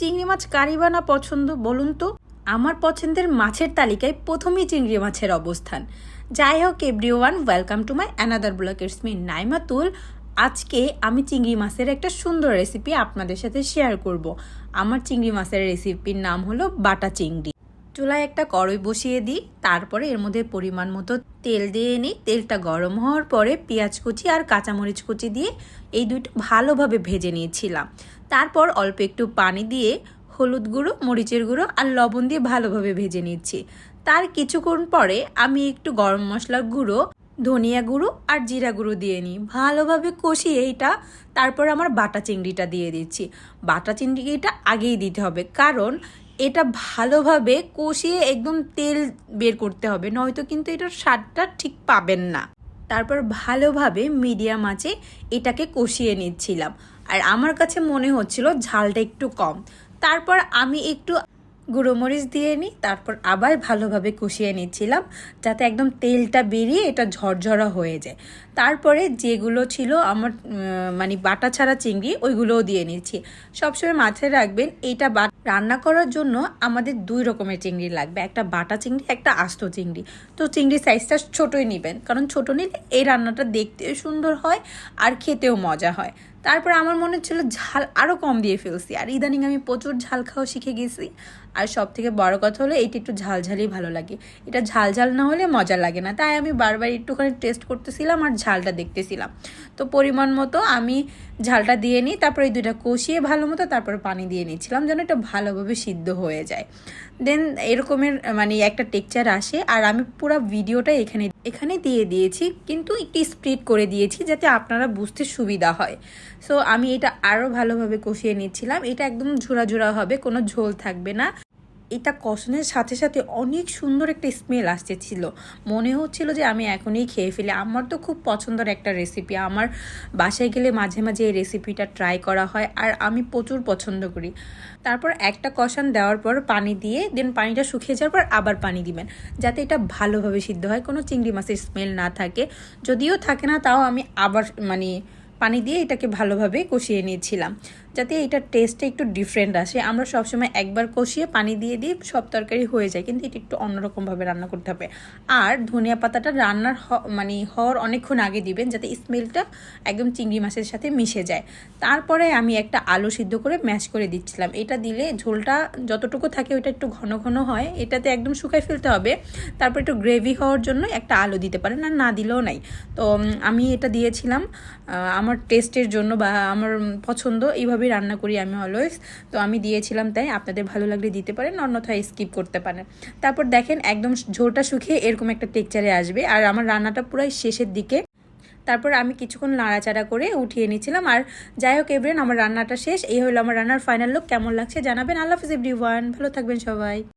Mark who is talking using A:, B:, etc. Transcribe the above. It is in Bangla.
A: চিংড়ি মাছ কারি বানা পছন্দ বলুন তো? আমার পছন্দের মাছের তালিকায় প্রথমেই চিংড়ি মাছের অবস্থান। যাই হোক everyone welcome to my another vlog it's me Naimatul আজকে আমি চিংড়ি মাছের একটা সুন্দর রেসিপি আপনাদের সাথে শেয়ার করব। আমার চিংড়ি মাছের রেসিপির নাম হলো বাটা চিংড়ি। চুলায় একটা কড়াই বসিয়ে দিই, তারপরে এর মধ্যে পরিমাণ মতো তেল দিয়ে নিই। তেলটা গরম হওয়ার পরে পেঁয়াজ কুচি আর কাঁচামরিচ কুচি দিয়ে এই দুটো ভালোভাবে ভেজে নিয়েছিলাম। তারপর অল্প একটু পানি দিয়ে হলুদ গুঁড়ো, মরিচের গুঁড়ো আর লবণ দিয়ে ভালোভাবে ভেজে নিচ্ছি। তার কিছুক্ষণ পরে আমি একটু গরম মশলার গুঁড়ো ধনিয়া গুঁড়ো আর জিরা গুঁড়ো দিয়ে নিই। ভালোভাবে কষিয়ে এইটা, তারপর আমার বাটা চিংড়িটা দিয়ে দিচ্ছি। বাটা চিংড়িটা আগেই দিতে হবে, কারণ এটা ভালোভাবে কষিয়ে একদম তেল বের করতে হবে, নয়তো কিন্তু এটার স্বাদটা ঠিক পাবেন না। তারপর ভালোভাবে মিডিয়াম আঁচে এটাকে কষিয়ে নিচ্ছিলাম। আর আমার কাছে মনে হচ্ছিল ঝালটা একটু কম। তারপর আমি একটু গুঁড়ো মরিচ দিয়ে নিই, তারপর আবার ভালোভাবে কষিয়ে নিচ্ছিলাম যাতে একদম তেলটা বেরিয়ে এটা ঝরঝরা হয়ে যায়। তারপরে যেগুলো ছিল আমার মানে বাটা ছাড়া চিংড়ি, ওইগুলোও দিয়ে নিচ্ছি। সবসময় মাথায় রাখবেন এইটা বা রান্না করার জন্য আমাদের দুই রকমের চিংড়ি লাগবে। একটা বাটা চিংড়ি, একটা আস্ত চিংড়ি। তো চিংড়ি সাইজটা ছোটোই নেবেন, কারণ ছোটো নিলে এই রান্নাটা দেখতেও সুন্দর হয় আর খেতেও মজা হয়। তারপর আমার মনে হচ্ছিল ঝাল আরও কম দিয়ে ফেলছি। আর ইদানিং আমি প্রচুর ঝাল খাওয়া শিখে গেছি। আর সব থেকে বড় কথা হলো এইটা একটু ঝাল ঝালই ভালো লাগে। এটা ঝাল ঝাল না হলে মজা লাগে না। তাই আমি বারবার একটুখানি টেস্ট করতেছিলাম আর ঝালটা দেখতেছিলাম। তো পরিমাণ মতো আমি ঝালটা দিয়ে নিই, তারপর এই দুইটা কষিয়ে ভালো মতো তারপর পানি দিয়ে নিচ্ছিলাম যেন এটা ভালোভাবে সিদ্ধ হয়ে যায়। দেন এরকমের মানে একটা টেকচার আসে, আর আমি পুরো ভিডিওটা এখানে এখানে দিয়ে দিয়েছি, কিন্তু একটু স্প্লিট করে দিয়েছি যাতে আপনারা বুঝতে সুবিধা হয়। সো আমি এটা আরও ভালোভাবে কষিয়ে নিচ্ছিলাম। এটা একদম ঝোড়া ঝোড়া হবে, কোনো ঝোল থাকবে না। এটা কষনের সাথে সাথে অনেক সুন্দর একটা স্মেল আসতেছিল মনে হচ্ছিল যে আমি এখনই খেয়ে ফেলি। আমার তো খুব পছন্দের একটা রেসিপি আমার বাসায় গেলে মাঝে মাঝে এই রেসিপিটা ট্রাই করা হয় আর আমি প্রচুর পছন্দ করি। তারপর একটা কষান দেওয়ার পর পানি দিয়ে দেন পানিটা শুকিয়ে যাওয়ার পর আবার পানি দিবেন। যাতে এটা ভালোভাবে সিদ্ধ হয়, কোনো চিংড়ি মাছের স্মেল না থাকে। যদিও থাকে না, তাও আমি আবার মানে পানি দিয়ে এটাকে ভালোভাবে কষিয়ে নিয়েছিলাম। যাতে এটার টেস্টটা একটু ডিফারেন্ট আসে। আমরা সবসময় একবার কষিয়ে পানি দিয়ে দিই সব তরকারি হয়ে যায়, কিন্তু এটা একটু অন্যরকমভাবে রান্না করতে হবে। আর ধনিয়া পাতাটা রান্নার মানে হওয়ার অনেকক্ষণ আগে দিবেন, যাতে স্মেলটা একদম চিংড়ি মাছের সাথে মিশে যায়। তারপরে আমি একটা আলু সিদ্ধ করে ম্যাশ করে দিচ্ছিলাম। এটা দিলে ঝোলটা যতটুকু থাকে ওটা একটু ঘন ঘন হয়, এটাতে একদম শুকাই ফেলতে হবে। তারপর একটু গ্রেভি হওয়ার জন্য একটা আলু দিতে পারেন, আর না দিলেও নাই। তো আমি এটা দিয়েছিলাম আমার টেস্টের জন্য বা আমার পছন্দ পছন্দ এইভাবেই রান্না করি আমি অলওয়েজ তো আমি দিয়েছিলাম তাই আপনাদের ভালো লাগলে দিতে পারেন, অন্যথায় স্কিপ করতে পারেন। তারপর দেখেন একদম ঝোলটা শুকিয়ে এরকম একটা টেকচারে আসবে, আর আমার রান্নাটা পুরাই শেষের দিকে। তারপর আমি কিছুক্ষণ নাড়াচাড়া করে উঠিয়ে নিয়েছিলাম, আর যাই হোক এভরেন আমার রান্নাটা শেষ। এই হলো আমার রান্নার ফাইনাল লুক কেমন লাগছে জানাবেন। আল্লাহ হাফিজ এভরিওয়ান ভালো থাকবেন সবাই।